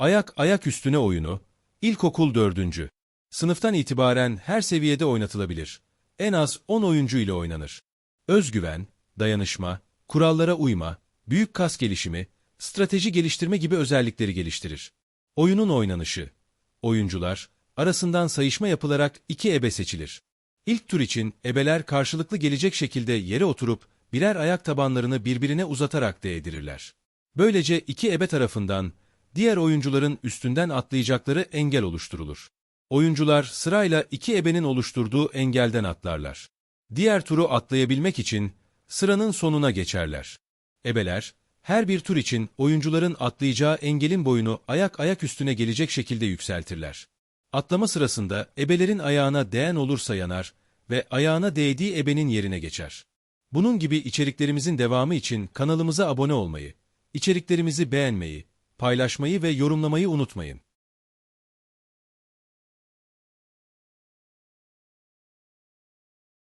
Ayak ayak üstüne oyunu, ilkokul 4. Sınıftan itibaren her seviyede oynatılabilir. En az 10 oyuncu ile oynanır. Özgüven, dayanışma, kurallara uyma, büyük kas gelişimi, strateji geliştirme gibi özellikleri geliştirir. Oyunun oynanışı. Oyuncular, arasından sayışma yapılarak iki ebe seçilir. İlk tur için ebeler karşılıklı gelecek şekilde yere oturup birer ayak tabanlarını birbirine uzatarak değdirirler. Böylece iki ebe tarafından diğer oyuncuların üstünden atlayacakları engel oluşturulur. Oyuncular sırayla iki ebenin oluşturduğu engelden atlarlar. Diğer turu atlayabilmek için sıranın sonuna geçerler. Ebeler, her bir tur için oyuncuların atlayacağı engelin boyunu ayak ayak üstüne gelecek şekilde yükseltirler. Atlama sırasında ebelerin ayağına değen olursa yanar ve ayağına değdiği ebenin yerine geçer. Bunun gibi içeriklerimizin devamı için kanalımıza abone olmayı, içeriklerimizi beğenmeyi, paylaşmayı ve yorumlamayı unutmayın.